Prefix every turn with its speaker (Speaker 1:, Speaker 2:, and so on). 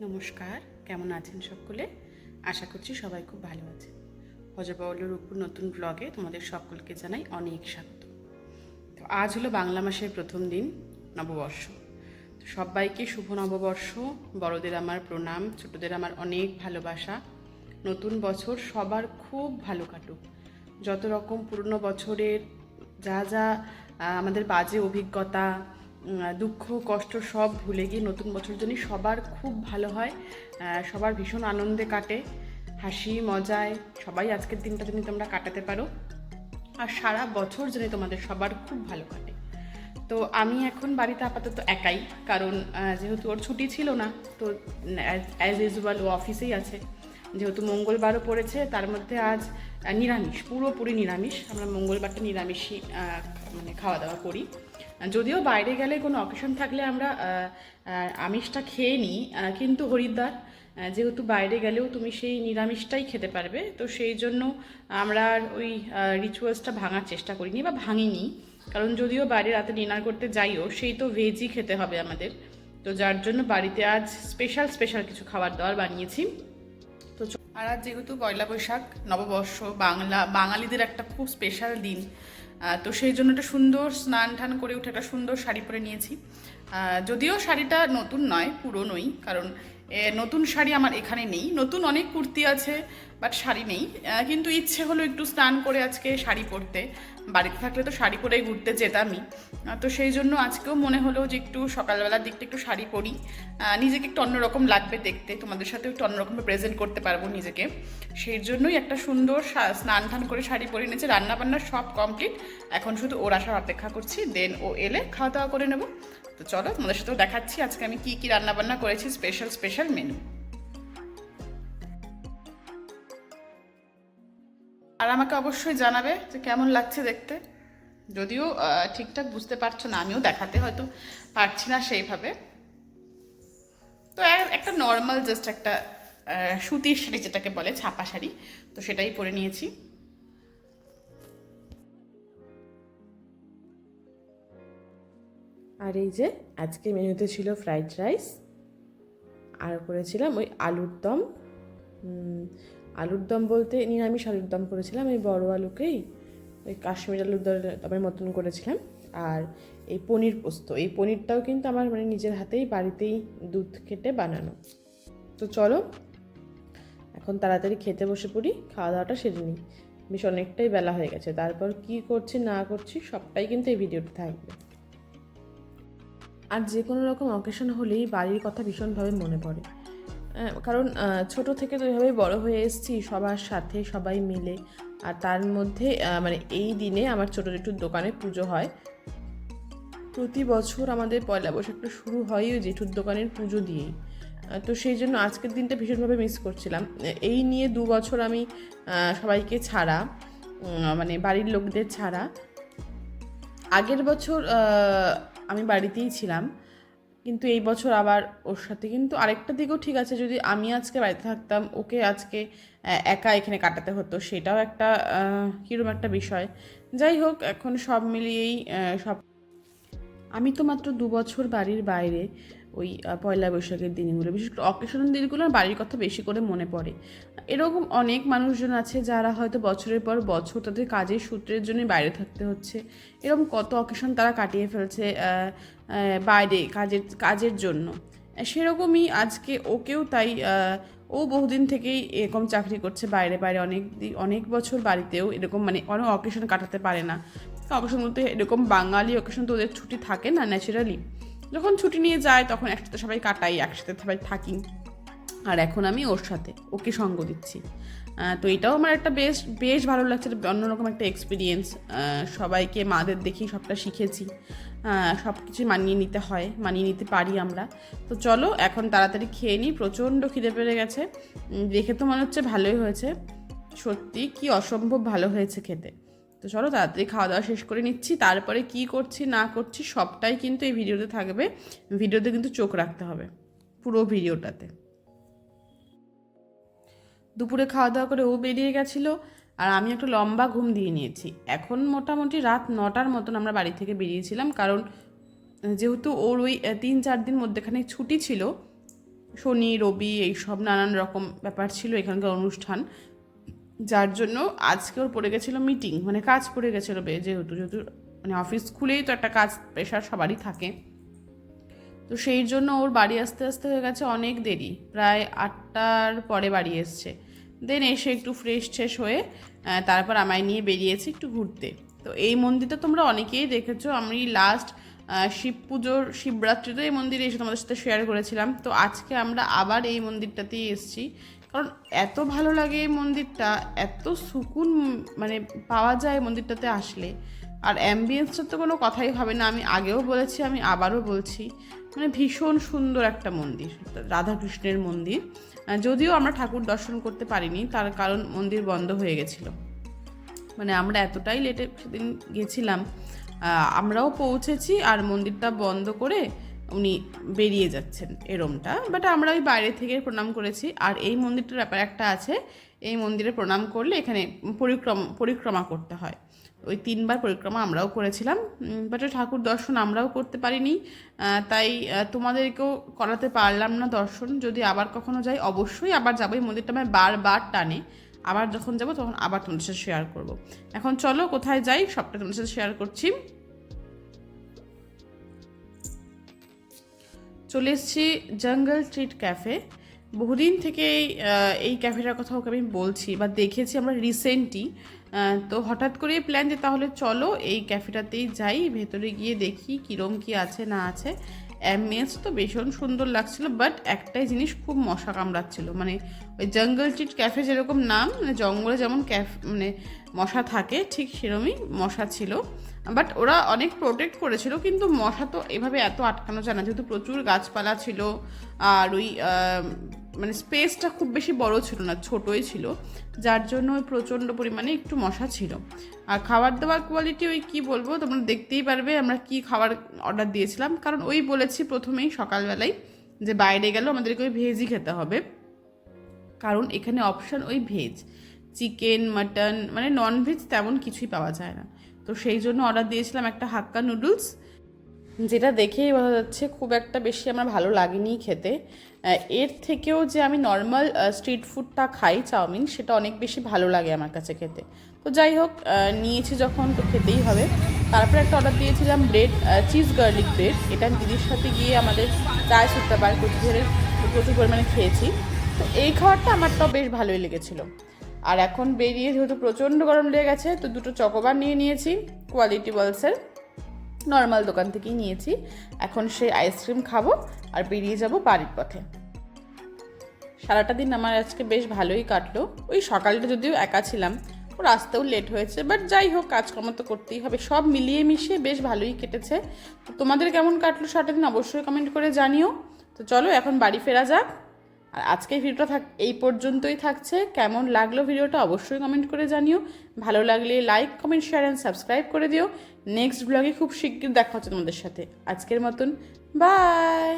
Speaker 1: নমস্কার, কেমন আছেন সকলে? আশা করছি সবাই খুব ভালো আছে হজবাউলের উপর নতুন ব্লগে তোমাদের সকলকে জানাই অনেক স্বাগত। তো আজ হলো বাংলা মাসের প্রথম দিন, নববর্ষ। তো সবাইকে শুভ নববর্ষ। বড়দের আমার প্রণাম, ছোটদের আমার অনেক ভালোবাসা। নতুন বছর সবার খুব ভালো কাটুক। যত রকম পুরনো বছরের যা যা আমাদের বাজে অভিজ্ঞতা দুঃখ, কষ্ট সব ভুলে গিয়ে নতুন বছর জন্য সবার খুব ভালো হয়। সবার ভীষণ আনন্দে কাটে, হাসি, মজায়। সবাই আজকের দিনটা যদি তোমরা কাটাতে পারো। আর সারা বছর জন্য তোমাদের সবার খুব ভালো কাটে। তো আমি এখন বাড়িতে আপাতত একাই, কারণ যেহেতু ওর ছুটি ছিল না, তো অ্যাজ ইউজুয়াল ও অফিসেই আছে। যেহেতু মঙ্গলবারও পড়েছে, তার মধ্যে আজ নিরামিষ, পুরোপুরি নিরামিষ। আমরা মঙ্গলবারটা নিরামিষই মানে খাওয়া দাওয়া করি। যদিও বাইরে গেলে কোনো অকেশন থাকলে আমরা আমিষটা খেয়ে নিই কিন্তু হরিদ্বার যেহেতু বাইরে গেলেও তুমি সেই নিরামিষটাই খেতে পারবে, তো সেই জন্য আমরা ওই রিচুয়ালসটা ভাঙার চেষ্টা করিনি বা ভাঙিনি। কারণ যদিও বাইরে রাতে ডিনার করতে যাইও, সেই তো ভেজই খেতে হবে আমাদের। তো যার জন্য বাড়িতে আজ স্পেশাল স্পেশাল কিছু খাবার দাবার বানিয়েছি। তো আর আজ যেহেতু পয়লা বৈশাখ, নববর্ষ, বাংলা, বাঙালিদের একটা খুব স্পেশাল দিন। তো সেই জন্য একটা সুন্দর স্নান টান করে উঠে একটা সুন্দর শাড়ি পরে নিয়েছি। যদিও শাড়িটা নতুন নয়, পুরনোই, কারণ নতুন শাড়ি আমার এখানে নেই। নতুন অনেক কুর্তি আছে বাট শাড়ি নেই। কিন্তু ইচ্ছে হলো একটু স্নান করে আজকে শাড়ি পরতে। বাড়িতে থাকলে তো শাড়ি পরেই ঘুরতে যেতামই। তো সেই জন্য আজকেও মনে হলো যে একটু সকালবেলার দিকটা একটু শাড়ি পরি। নিজেকে একটু অন্যরকম লাগবে দেখতে। তোমাদের সাথে একটু অন্যরকম প্রেজেন্ট করতে পারব নিজেকে। সেই জন্যই একটা সুন্দর স্নান টান করে শাড়ি পরে নিয়েছে। রান্নাবান্না সব কমপ্লিট এখন শুধু ওর আসার অপেক্ষা করছি দেন ও এলে খাওয়া দাওয়া করে নেব। চলো তোমাদের সাথেও দেখাচ্ছি। আজকে আমি কি কি রান্না বান্না করেছি স্পেশাল স্পেশাল মেনু আর আমাকে অবশ্যই জানাবে যে কেমন লাগছে দেখতে। যদিও ঠিকঠাক বুঝতে পারছ না, আমিও দেখাতে হয়তো পারছি না সেইভাবে। তো একটা নর্মাল জাস্ট একটা সুতির শাড়ি যেটাকে বলে, ছাপা শাড়ি। তো সেটাই পরে নিয়েছি।
Speaker 2: আর এই যে আজকে মেনুতে ছিল ফ্রাইড রাইস, আর করেছিলাম ওই আলুর দম। আলুর দম বলতে নিরামিষ আলুর দম করেছিলাম, এই বড় আলুকেই ওই কাশ্মীর আলুর দম- দমের মতন করেছিলাম। আর এই পনির পোস্ত, এই পনিরটাও কিন্তু আমার মানে নিজের হাতেই বাড়িতেই দুধ কেটে বানানো। তো চলো, এখন তাড়াতাড়ি খেতে বসে পড়ি, খাওয়া দাওয়াটা সেরে নিই। বেশ অনেকটাই বেলা হয়ে গেছে, তারপর কি করছি না করছি সবটাই কিন্তু এই ভিডিওতে থাকবে। আর যে কোনো রকম অকেশন হলেই বাড়ির কথা ভীষণভাবে মনে পড়ে। কারণ ছোট থেকে তো এভাবেই বড় হয়ে এসেছি, সবার সাথে সবাই মিলে। আর তার মধ্যে মানে এই দিনে আমার ছোটো একটু দোকানে পুজো হয়। প্রতি বছর আমাদের পয়লা বৈশাখটা শুরু হয় ওই জেঠুর দোকানের পুজো দিয়েই। তো সেই জন্য আজকের দিনটা ভীষণভাবে মিস করছিলাম। এই নিয়ে দু বছর আমি সবাইকে ছাড়া মানে বাড়ির লোকদের ছাড়া। আগের বছর আমি বাড়িতেই ছিলাম। কিন্তু এই বছর আবার ওর সাথে। কিন্তু আরেকটা দিকেও ঠিক আছে, যদি আমি আজকে বাড়িতে থাকতাম, ওকে আজকে একা এখানে কাটাতে হতো, সেটাও একটা কীরকম একটা বিষয়। যাই হোক, এখন সব মিলিয়েই সব আমি তো মাত্র দু বছর বাড়ির বাইরে ওই পয়লা বৈশাখের দিনগুলো। বিশেষ করে অকেশনের দিনগুলো বাড়ির কথা বেশি করে মনে পড়ে। এরকম অনেক মানুষজন আছে যারা হয়তো বছরের পর বছর তাদের কাজের সূত্রের জন্য বাইরে থাকতে হচ্ছে। এরকম কত অকেশন তারা কাটিয়ে ফেলছে বাইরে কাজের কাজের জন্য। সেরকমই আজকে ওকেও তাই ও বহুদিন থেকেই এরকম চাকরি করছে বাইরে বাইরে অনেক অনেক বছর বাড়িতেও এরকম মানে অনেক অকেশন কাটাতে পারে না। অকেশন বলতে এরকম বাঙালি অকেশন তো ওদের ছুটি থাকে না ন্যাচারালি যখন ছুটি নিয়ে যায়, তখন একসাথে সবাই কাটাই, একসাথে সবাই থাকি। আর এখন আমি ওর সাথে, ওকে সঙ্গ দিচ্ছি। তো এটাও আমার একটা বেশ বেশ ভালো লাগছে অন্যরকম একটা এক্সপিরিয়েন্স সবাইকে, মাদের দেখেই সবটা শিখেছি। সব কিছু মানিয়ে নিতে হয়, মানিয়ে নিতে পারি আমরা। তো চলো, এখন তাড়াতাড়ি খেয়ে নিই, প্রচণ্ড খিদে পেড়ে গেছে। দেখে তো মনে হচ্ছে ভালোই হয়েছে। সত্যি কি অসম্ভব ভালো হয়েছে খেতে। তো চলো তাড়াতাড়ি খাওয়া দাওয়া শেষ করে নিচ্ছি। তারপরে কি করছি, না করছি, সবটাই কিন্তু এই ভিডিওতে থাকবে। ভিডিওতে কিন্তু চোখ রাখতে হবে, পুরো ভিডিওটাতে। দুপুরে খাওয়া দাওয়া করে ও বেরিয়ে গেছিল আর আমি একটু লম্বা ঘুম দিয়ে নিয়েছি। এখন মোটামুটি রাত নটার মতন আমরা বাড়ি থেকে বেরিয়েছিলাম কারণ যেহেতু ওর ওই তিন চার দিন মধ্যেখানে ছুটি ছিল,
Speaker 1: শনি, রবি এইসব নানান রকম ব্যাপার ছিল এখানকার অনুষ্ঠান। যার জন্য আজকে ওর পড়ে গেছিল মিটিং মানে কাজ পড়ে গেছিল বে- যেহেতু যেহেতু মানে অফিস খুলেই তো একটা কাজ প্রেশার সবারই থাকে। তো সেই জন্য ওর বাড়ি আসতে আসতে হয়ে গেছে অনেক দেরি, প্রায় আটটার পরে বাড়ি এসছে। দেন এসে একটু ফ্রেশ ট্রেশ হয়ে তারপর আমায় নিয়ে বেরিয়েছি একটু ঘুরতে। তো এই মন্দিরটা তোমরা অনেকেই দেখেছ, আমি লাস্ট শিব পুজোর শিবরাত্রিতে এই মন্দিরে এসে তোমাদের সাথে শেয়ার করেছিলাম। তো আজকে আমরা আবার এই মন্দিরটাতেই এসেছি। কারণ এত ভালো লাগে এই মন্দিরটা, এত সুকুন মানে পাওয়া যায় মন্দিরটাতে আসলে। আর অ্যাম্বিয়েন্সটা তো কোনো কথাই হবে না। আমি আগেও বলেছি, আমি আবারও বলছি মানে ভীষণ সুন্দর একটা মন্দির, রাধাকৃষ্ণের মন্দির। যদিও আমরা ঠাকুর দর্শন করতে পারিনি, তার কারণ মন্দির বন্ধ হয়ে গেছিল। মানে আমরা এতটাই লেটে সেদিন গেছিলাম। আমরাও পৌঁছেছি আর মন্দিরটা বন্ধ করে উনি বেরিয়ে যাচ্ছেন এরমটা বাট আমরা ওই বাইরে থেকে প্রণাম করেছি। আর এই মন্দিরটার ব্যাপার একটা আছে। এই মন্দিরে প্রণাম করলে এখানে পরিক্রমা পরিক্রমা করতে হয়। ওই তিনবার পরিক্রমা আমরাও করেছিলাম। বাট ঠাকুর দর্শন আমরাও করতে পারিনি। তাই তোমাদেরকেও করাতে পারলাম না দর্শন। যদি আবার কখনো যাই, অবশ্যই আবার যাব। এই মন্দিরটা আমার বারবার টানে। আবার যখন যাব, তখন আবার তোমাদের সাথে শেয়ার করব। এখন চলো, কোথায় যাই, সবটা তোমাদের সাথে শেয়ার করছি। চলে এসেছি জঙ্গল স্ট্রিট ক্যাফে বহুদিন থেকে এই, ক্যাফেটার কথা ওকে আমি বলছি বা দেখেছি আমরা রিসেন্টই তো হঠাৎ করে প্ল্যান যে তাহলে চলো এই ক্যাফেটাতেই যাই ভেতরে গিয়ে দেখি কীরম কী আছে না আছে। অ্যাম্বিয়েন্স তো ভীষণ সুন্দর লাগছিল বাট একটাই জিনিস খুব মশা কামড়াচ্ছিল। মানে ওই জঙ্গল চিট ক্যাফে যেরকম নাম মানে জঙ্গলে যেমন ক্যাফ মানে মশা থাকে, ঠিক সেরমই মশা ছিল। বাট ওরা অনেক প্রোটেক্ট করেছিল, কিন্তু মশা তো এভাবে এত আটকানো যায় না। যেহেতু প্রচুর গাছপালা ছিল, আর ওই মানে স্পেসটা খুব বেশি বড় ছিল না, ছোটই ছিল। যার জন্য ওই প্রচণ্ড পরিমাণে একটু মশা ছিল। আর খাবার দাবার কোয়ালিটি ওই কী বলব, তোমরা দেখতেই পারবে আমরা কি খাবার অর্ডার দিয়েছিলাম। কারণ ওই বলেছি প্রথমেই সকালবেলায় যে বাইরে গেলেও আমাদেরকে ওই ভেজই খেতে হবে। কারণ এখানে অপশান ওই ভেজ চিকেন মাটন মানে নন ভেজ তেমন কিছুই পাওয়া যায় না। তো সেই জন্য অর্ডার দিয়েছিলাম একটা হাক্কা নুডলস যেটা দেখেই বোঝা যাচ্ছে খুব একটা বেশি আমার ভালো লাগেনি খেতে। এর থেকেও যে আমি নর্মাল স্ট্রিট ফুডটা খাই, চাউমিন, সেটা অনেক বেশি ভালো লাগে আমার কাছে খেতে। তো যাই হোক নিয়েছি যখন তো খেতেই হবে। তারপরে একটা অর্ডার দিয়েছিলাম ব্রেড চিজ গার্লিক ব্রেড এটা দিদির সাথে গিয়ে আমাদের চায় সুত্তাবার কোচবিহারের প্রচুর পরিমাণে খেয়েছি। তো এই খাবারটা আমারটাও বেশ ভালোই লেগেছিলো। আর এখন বেরিয়ে যেহেতু প্রচণ্ড গরম লেগে গেছে, তো দুটো চকোবার নিয়ে নিয়েছি কোয়ালিটি ওয়ালসের নর্মাল দোকান থেকেই নিয়েছি। এখন সেই আইসক্রিম খাব আর বেরিয়ে যাব বাড়ির পথে। সারাটা দিন আমার আজকে বেশ ভালোই কাটলো। ওই সকালটা যদিও একা ছিলাম ওর আসতেও লেট হয়েছে বাট যাই হোক, কাজকর্ম তো করতেই হবে। সব মিলিয়ে মিশিয়ে বেশ ভালোই কেটেছে। তো তোমাদের কেমন কাটলো সারাটা দিন অবশ্যই কমেন্ট করে জানিও। তো চলো, এখন বাড়ি ফেরা যাক। আর আজকের ভিডিওটা থাক এই পর্যন্তই থাকছে। কেমন লাগল ভিডিওটা অবশ্যই কমেন্ট করে জানিও। ভালো লাগলে like comment share and subscribe করে দিও। নেক্সট ব্লগে খুব শিগগির দেখা হচ্ছে তোমাদের সাথে। আজকের মতন বাই